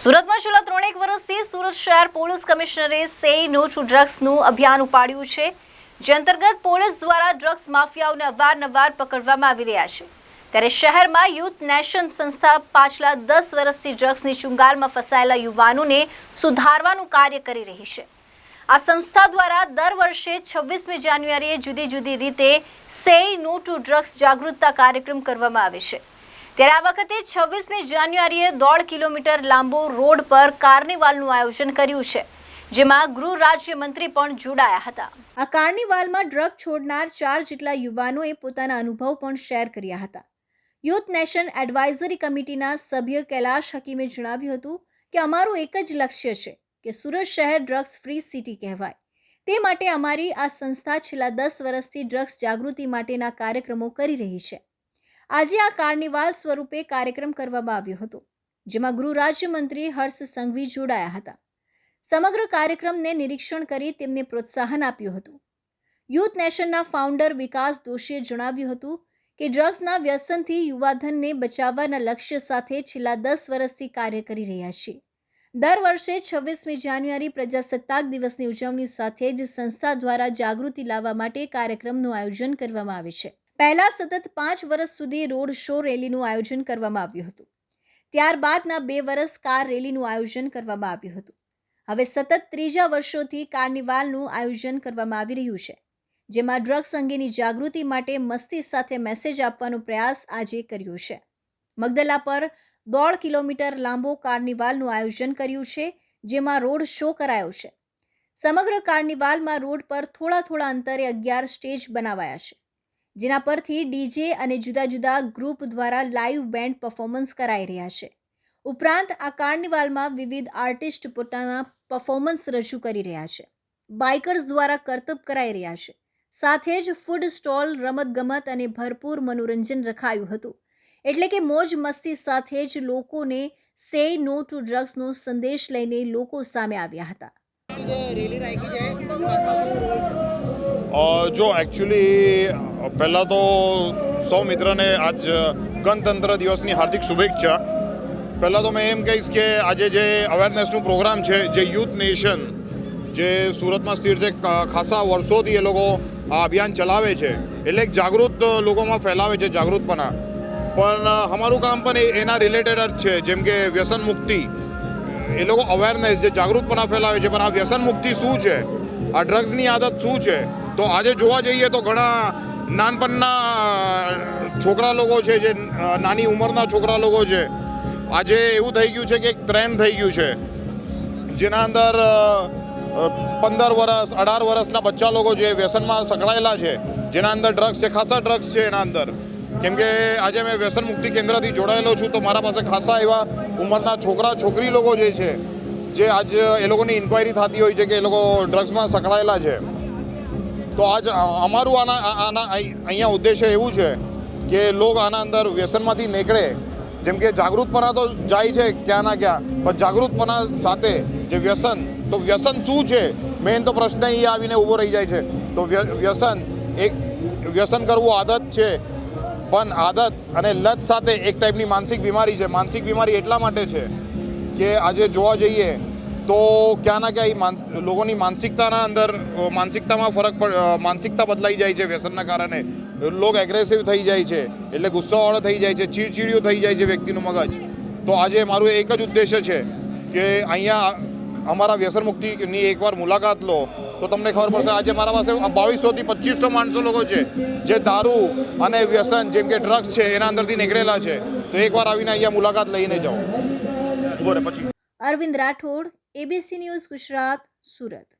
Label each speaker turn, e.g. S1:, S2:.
S1: સુરતમાં છેલ્લા ત્રણેક વર્ષથી સુરત શહેર પોલીસ કમિશનરે સે નો ટુ ડ્રગ્સનું અભિયાન ઉપાડ્યું છે, જે અંતર્ગત પોલીસ દ્વારા ડ્રગ્સ માફિયાઓને અવારનવાર પકડવામાં આવી રહ્યા છે. ત્યારે શહેરમાં યુથ નેશન સંસ્થા પાછલા દસ વર્ષથી ડ્રગ્સની ચુંગાલમાં ફસાયેલા યુવાનોને સુધારવાનું કાર્ય કરી રહી છે. આ સંસ્થા દ્વારા દર વર્ષે છવ્વીસમી જાન્યુઆરીએ જુદી જુદી રીતે સે નો ટુ ડ્રગ્સ જાગૃતતા કાર્યક્રમ કરવામાં આવે છે. ત્યારે આ વખતે છવ્વીસમી જાન્યુઆરીએ દોઢ કિલોમીટર લાંબો રોડ પર કાર્નિવાલનું આયોજન કર્યું છે, જેમાં ગૃહ રાજ્યમંત્રી પણ જોડાયા હતા. આ કાર્નિવાલમાં ડ્રગ છોડનાર ચાર જેટલા યુવાનોએ પોતાના અનુભવ પણ શેર કર્યા હતા. યુથ નેશન એડવાઇઝરી કમિટીના સભ્ય કૈલાશ હકીમે જણાવ્યું હતું કે અમારું એક જ લક્ષ્ય છે કે સુરત શહેર ડ્રગ્સ ફ્રી સિટી કહેવાય. તે માટે અમારી આ સંસ્થા છેલ્લા દસ વર્ષથી ડ્રગ્સ જાગૃતિ માટેના કાર્યક્રમો કરી રહી છે. આજે આ કાર્નિવાલ સ્વરૂપે કાર્યક્રમ કરવામાં આવ્યો હતો, જેમાં ગૃહ રાજ્યમંત્રી હર્ષ સંઘવી જોડાયા હતા. સમગ્ર કાર્યક્રમને નિરીક્ષણ કરી તેમને પ્રોત્સાહન આપ્યું હતું. યુથ નેશનના ફાઉન્ડર વિકાસ દોશીએ જણાવ્યું હતું કે ડ્રગ્સના વ્યસનથી યુવાધનને બચાવવાના લક્ષ્ય સાથે છેલ્લા દસ વર્ષથી કાર્ય કરી રહ્યા છે. દર વર્ષે છવ્વીસમી જાન્યુઆરી પ્રજાસત્તાક દિવસની ઉજવણી સાથે જ સંસ્થા દ્વારા જાગૃતિ લાવવા માટે કાર્યક્રમનું આયોજન કરવામાં આવે છે. પહેલા સતત પાંચ વર્ષ સુધી રોડ શો રેલીનું આયોજન કરવામાં આવ્યું હતું. ત્યારબાદના બે વર્ષ કાર રેલીનું આયોજન કરવામાં આવ્યું હતું. હવે સતત ત્રીજા વર્ષોથી કાર્નિવાલનું આયોજન કરવામાં આવી રહ્યું છે, જેમાં ડ્રગ્સ અંગેની જાગૃતિ માટે મસ્તી સાથે મેસેજ આપવાનો પ્રયાસ આજે કર્યો છે. મગદલા પર દોઢ કિલોમીટર લાંબો કાર્નિવાલનું આયોજન કર્યું છે, જેમાં રોડ શો કરાયો છે. સમગ્ર કાર્નિવાલમાં રોડ પર થોડા થોડા અંતરે અગિયાર સ્ટેજ બનાવાયા છે. જેના પરથી ડીજે અને જુદા જુદા ગ્રુપ દ્વારા લાઈવ બેન્ડ પરફોર્મન્સ કરાઈ રહ્યા છે. ઉપરાંત આ કાર્નિવાલમાં વિવિધ આર્ટિસ્ટ પોતાના પરફોર્મન્સ રજૂ કરી રહ્યા છે. બાઇકર્સ દ્વારા કરતબ કરાઈ રહ્યા છે. સાથે જ ફૂડ સ્ટોલ રમતગમત અને ભરપૂર મનોરંજન રખાયું હતું. એટલે કે મોજ મસ્તી સાથે જ લોકોને સે નો ટુ ડ્રગ્સનો સંદેશ લઈને લોકો સામે આવ્યા હતા.
S2: જે
S3: એકચ્યુઅલી પહેલાં તો સૌ મિત્રને આજ ગણતંત્ર દિવસની હાર્દિક શુભેચ્છા. પહેલાં તો મેં એમ કહીશ કે આજે જે અવેરનેસનું પ્રોગ્રામ છે, જે યુથ નેશન જે સુરતમાં સ્થિર છે ખાસા વર્ષોથી એ લોકો આ અભિયાન ચલાવે છે. એટલે એક જાગૃત લોકોમાં ફેલાવે છે, જાગૃતપણા. પણ અમારું કામ પણ એના રિલેટેડ જ છે. જેમ કે વ્યસન મુક્તિ એ લોકો અવેરનેસ જે જાગૃતપણા ફેલાવે છે, પણ આ વ્યસન મુક્તિ શું છે? આ ડ્રગ્સની આદત શું છે? તો આજે જોવા જઈએ તો ઘણા નાનપણના છોકરા લોકો છે જે નાની ઉંમરના છોકરા લોકો છે, આજે એવું થઈ ગયું છે કે એક ટ્રેન્ડ થઈ ગયું છે. જેના અંદર પંદર વર્ષ અઢાર વર્ષના બચ્ચા લોકો જે વ્યસનમાં સંકળાયેલા છે, જેના અંદર ડ્રગ્સ છે, ખાસા ડ્રગ્સ છે એના અંદર. કેમ કે આજે મેં વ્યસન મુક્તિ કેન્દ્રથી જોડાયેલો છું, તો મારા પાસે ખાસા એવા ઉંમરના છોકરા, છોકરી લોકો જે છે, જે આજ એ લોકોની ઇન્ક્વાયરી થતી હોય છે કે એ લોકો ડ્રગ્સમાં સંકળાયેલા છે. તો આજ અમારું આના આના અહીંયા ઉદ્દેશ્ય એવું છે કે લોક આના અંદર વ્યસનમાંથી નીકળે. જેમ કે જાગૃતપણા તો જાય છે ક્યાં ના ક્યાં, પણ જાગૃતપણા સાથે જે વ્યસન, તો વ્યસન શું છે? મેઇન તો પ્રશ્ન એ આવીને ઊભો રહી જાય છે. તો વ્યસન એક, વ્યસન કરવું આદત છે. પણ આદત અને લત સાથે એક ટાઈપની માનસિક બીમારી છે. માનસિક બીમારી એટલા માટે છે કે આજે જોવા જઈએ તો ક્યાં ના ક્યાં લોકોની માનસિકતાના અંદર માનસિકતામાં ફરક પડ માનસિકતા બદલાઈ જાય છે વ્યસનના કારણે. લોક એગ્રેસિવ થઈ જાય છે, એટલે ગુસ્સાવાળો થઈ જાય છે, ચીડચીડિયું થઈ જાય છે વ્યક્તિનું મગજ. તો આજે મારું એક જ ઉદ્દેશ્ય છે કે અહીંયા અમારા વ્યસન મુક્તિની એકવાર મુલાકાત લો તો તમને ખબર પડશે આજે મારા પાસે બાવીસોથી પચીસો માણસો લોકો છે જે દારૂ અને વ્યસન જેમ કે ડ્રગ્સ છે એના અંદરથી નીકળેલા છે. તો એકવાર આવીને અહીંયા મુલાકાત લઈને જાઓ. પછી.
S1: Arvind Rathod ABC news Gujarat Surat.